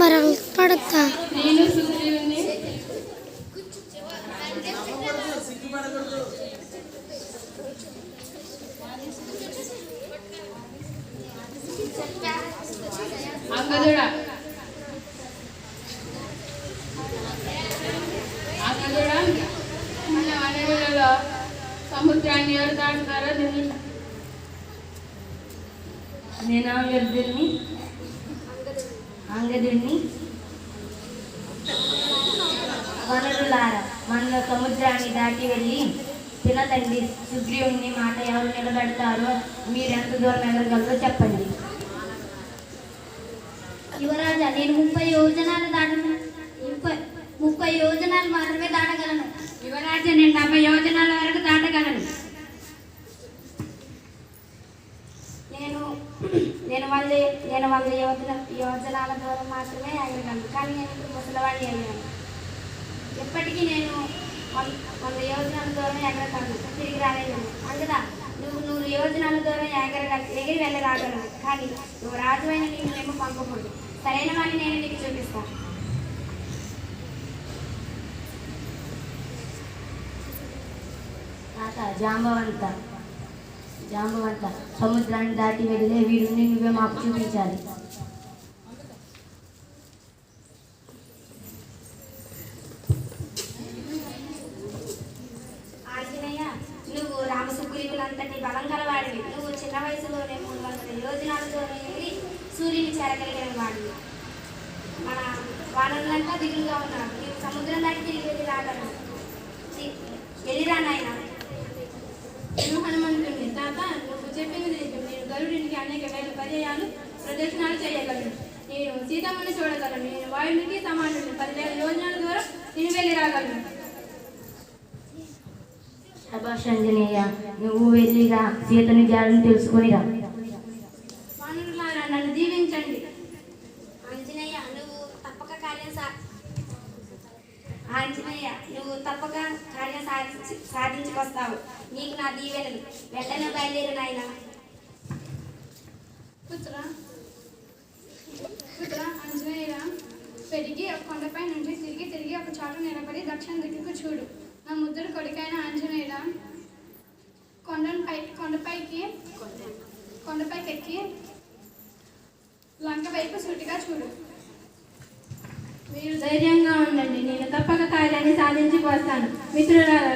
మరి పడతా నేను సూర్యుని మన వనరులలో సముద్రాన్ని ఎవరు దాటుతారో తెలియదు నేను అంగదుడిని అంగదుడిని వనరులార మన సముద్రాన్ని దాటి వెళ్ళి తినతండి. సుగ్రీవుని మాట ఎవరు నిలబెడతారో మీరు ఎంత దూరం ఎగరగలరో చెప్పండి. యువరాజా నేను ముప్పై యోజనాలు దాటను. ముప్పై ముప్పై యోజనాలు మాత్రమే దాటగలను. యువరాజు నేను డెబ్బై యోజనాల వరకు దాటగలను నేను నేను వంద నేను వంద యోజన యువజనాల ద్వారా మాత్రమే ఎగరగలను కానీ నేను ఇప్పుడు ముసలివాడిని అయ్యాను. ఎప్పటికీ నేను వం- వంద యోజనాల దూరం ఎగరగలను తిరిగి రాలేను. అందుదా నువ్వు నూరు యోజనాల దూరం ఎగరగ ఎగిరి వెళ్ళరాగలను కానీ నువ్వు రాజువైన నీకు మేము పంపకూడదు. సరైన వాడిని నేను నీకు చూపిస్తాను తాత జాంబవంతా. జాంబవంత సముద్రాన్ని దాటి వెళ్ళే వీడిని నువ్వే మాకు చూపించాలి. ఆంజనేయ నువ్వు రామసుగ్రీవులంతటి బలం గలవాడివి. నువ్వు చిన్న వయసులోనే మూడు వందల యోజనాల దూరం ఎగిరి సూర్యుని చేరగలిగిన వాడివి. మన వానరులంతా దిగులుగా ఉన్నారు. నీవు సముద్రం దాటి తిరిగి వెళ్ళి రాగలవు తి- వెళ్ళిరా నాయన నేను హనుమంతుడిని తాత నువ్వు చెప్పింది నిజం నేను గరుడినికి అనేక వేల పర్యాయాలు ప్రదర్శనలు చేయగలను. నేను సీతమ్మని చూడగలను. నేను వాయునికి సమానుడిని. పదివేల యోజనాల ద్వారా నేను వెళ్ళి రాగలను. శభాష్ అంజనేయ నువ్వు వెళ్ళిరా. సీతని జాడని తెలుసుకొనిరా నన్ను దీవించండి. ఆంజనేయ నువ్వు తప్పక కార్యం సా ఆంజనేయ నువ్వు తప్పక కార్యం సాధించి సాధించుకొస్తావు. నీకు నా దీవెనలు. వెంటనే బయలుదేరు నాయన. పుత్ర పుత్ర అంజనేయ పెరిగి ఒక కొండపై నుంచి తిరిగి తిరిగి ఒక చోట నిలబడి దక్షిణ దిక్కుకు చూడు. నా ముద్దుడు కొడుకైన ఆంజనేయుల కొండపై కొండపైకి కొండపైకి ఎక్కి లంక వైపు సూటిగా చూడు. మీరు ధైర్యంగా ఉండండి. నేను తప్పక కార్యాన్ని సాధించి వస్తాను మిత్రులారా